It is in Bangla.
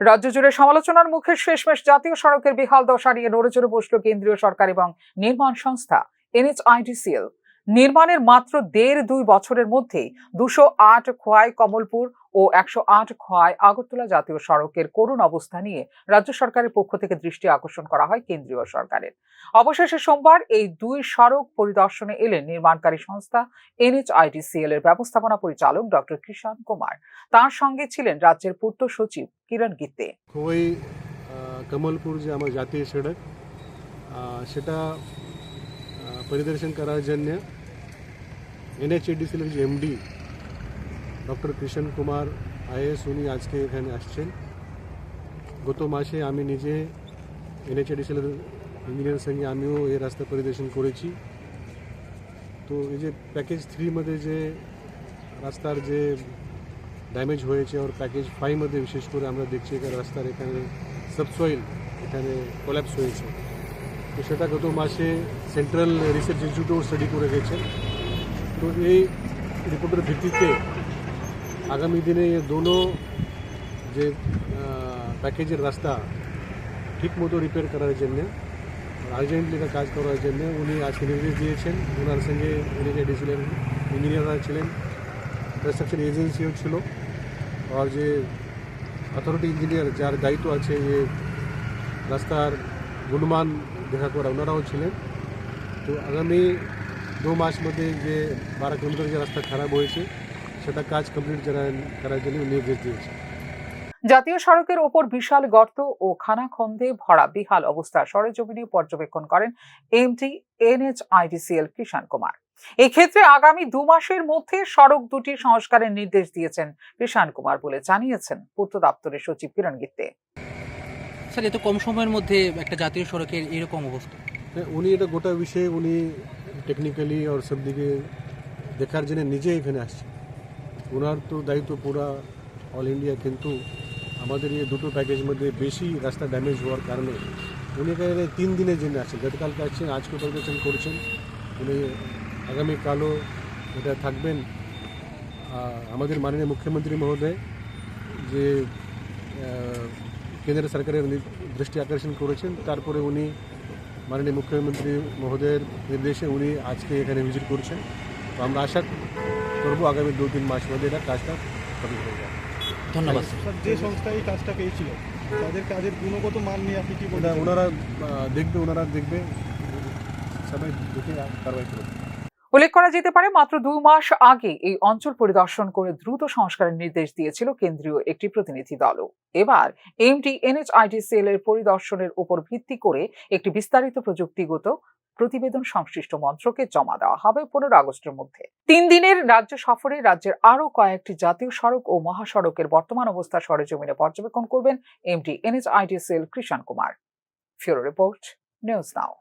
রাজ্য জুড়ে সমালোচনার মুখে শেষমেশ জাতীয় সড়কের বিহাল দশা নিয়ে নড়েচড়ে বসল কেন্দ্রীয় সরকার এবং নির্মাণ সংস্থা, এনএচআইডিসিএল। নির্মাণের মাত্র দেড় দুই বছরের মধ্যেই দুশো আট খোয়াই কমলপুর ও একশো আট খোয়াই আগরতলা জাতীয় সড়কের করুণ অবস্থা নিয়ে রাজ্য সরকারের পক্ষ থেকে দৃষ্টি আকর্ষণ করা হয় কেন্দ্রীয় সরকারের। অবশেষে সোমবার এই দুই সড়ক পরিদর্শনে এলেন নির্মাণকারী সংস্থা এনএচআইডিসিএল এর ব্যবস্থাপনা পরিচালক ডক্টর কৃষাণ কুমার। তার সঙ্গে ছিলেন রাজ্যের পূর্ত সচিব কিরণ গীতে খোয়াই কমলপুর যে আমার জাতীয় সড়ক সেটা পরিদর্শন করার জন্য এনএচএডিসির যে MD doctor Krishan Kumar IAS, উনি আজকে এখানে আসছেন। গত মাসে আমি নিজে এনএচএডিসিএলের ইঞ্জিনিয়ার সঙ্গে আমিও এই রাস্তা পরিদর্শন করেছি। তো এই যে প্যাকেজ থ্রি মধ্যে যে রাস্তার যে ড্যামেজ হয়েছে আর প্যাকেজ ফাইভ মধ্যে বিশেষ করে আমরা দেখছি এখানে রাস্তার এখানে সাবসয়েল এখানে কোল্যাপস হয়েছে। তো সেটা গত মাসে সেন্ট্রাল রিসার্চ ইনস্টিটিউট স্টাডি করে গেছে। তো এই রিপোর্টের ভিত্তিতে আগামী দিনে দোনো যে প্যাকেজের রাস্তা ঠিক মতো রিপেয়ার করার জন্যে আর্জেন্টলি কাজ করার জন্য উনি আজকে নির্দেশ দিয়েছেন। ওনার সঙ্গে এডিসিলের ইঞ্জিনিয়াররা ছিলেন কনস্ট্রাকশন এজেন্সিও ছিল। আর যে অথরিটি ইঞ্জিনিয়ার যার দায়িত্ব আছে যে রাস্তার গুণমান দেখা করা, ওনারাও ছিলেন। তো আগামী দু মাস মধ্যে যে বারো কিলোমিটার যে রাস্তা খারাপ হয়েছে সেটা কাজ কমপ্লিট করার জন্য নির্দেশ দিয়েছে জাতীয় সড়কের ওপর বিশাল গর্ত ও খানাখন্দে ভরা বিহাল অবস্থা। সরেজমিনে পর্যবেক্ষণ করেন এমটি এনএচআইডিসিএল কৃষাণ কুমার। এক্ষেত্রে আগামী দু মাসের মধ্যে সড়ক দুটি সংস্কারের নির্দেশ দিয়েছেন কৃষাণ কুমার বলে জানিয়েছেন পূর্ত দপ্তরের সচিব কিরণ গীতে স্যার এত কম সময়ের মধ্যে একটা জাতীয় সড়কের এরকম অবস্থা। উনি এটা গোটা বিষয়ে উনি টেকনিক্যালি ওর সব দিকে দেখার জন্য নিজে এখানে আসছে ওনার তো দায়িত্ব পুরা অল ইন্ডিয়া কিন্তু আমাদের এই দুটো প্যাকেজ মধ্যে বেশি রাস্তা ড্যামেজ হওয়ার কারণে উনি এখানে তিন দিনের জন্য আসছেন গতকালকে আসছেন আজকে পরিদর্শন করছেন উনি আগামীকালও এটা থাকবেন আমাদের মাননীয় মুখ্যমন্ত্রী মহোদয় যে কেন্দ্র সরকারের দৃষ্টি আকর্ষণ করেছেন তারপরে উনি মাননীয় মুখ্যমন্ত্রী মহোদয়ের নির্দেশে উনি আজকে এখানে ভিজিট করছেন। তো আমরা আশা করব আগামী দু তিন মাস মধ্যে এটা কাজটা কমপ্লিট হয়ে যাবে। ধন্যবাদ স্যার স্যার যে সংস্থা এই কাজটা পেয়েছিল তাদের কাজের গুণগত মান নিয়ে আপনি কি বলবেন? ওনারা দেখবে ওনারা দেখবে। সবাই দেখে কারবাই করবে। উল্লেখ করা যেতে পারে, মাত্র দুই মাস আগে এই অঞ্চল পরিদর্শন করে দ্রুত সংস্কারের নির্দেশ দিয়েছিল কেন্দ্রীয় একটি প্রতিনিধি দলও। এবার এমটি এনএচআইডিসিএল এর পরিদর্শনের উপর ভিত্তি করে একটি বিস্তারিত প্রযুক্তিগত প্রতিবেদন সংশ্লিষ্ট মন্ত্রকে জমা দেওয়া হবে পনেরো আগস্টের মধ্যে। তিন দিনের রাজ্য সফরে রাজ্যের আরও কয়েকটি জাতীয় সড়ক ও মহাসড়কের বর্তমান অবস্থা সরেজমিনে পর্যবেক্ষণ করবেন MD NHIDCL Krishan Kumar. Bureau report, news now.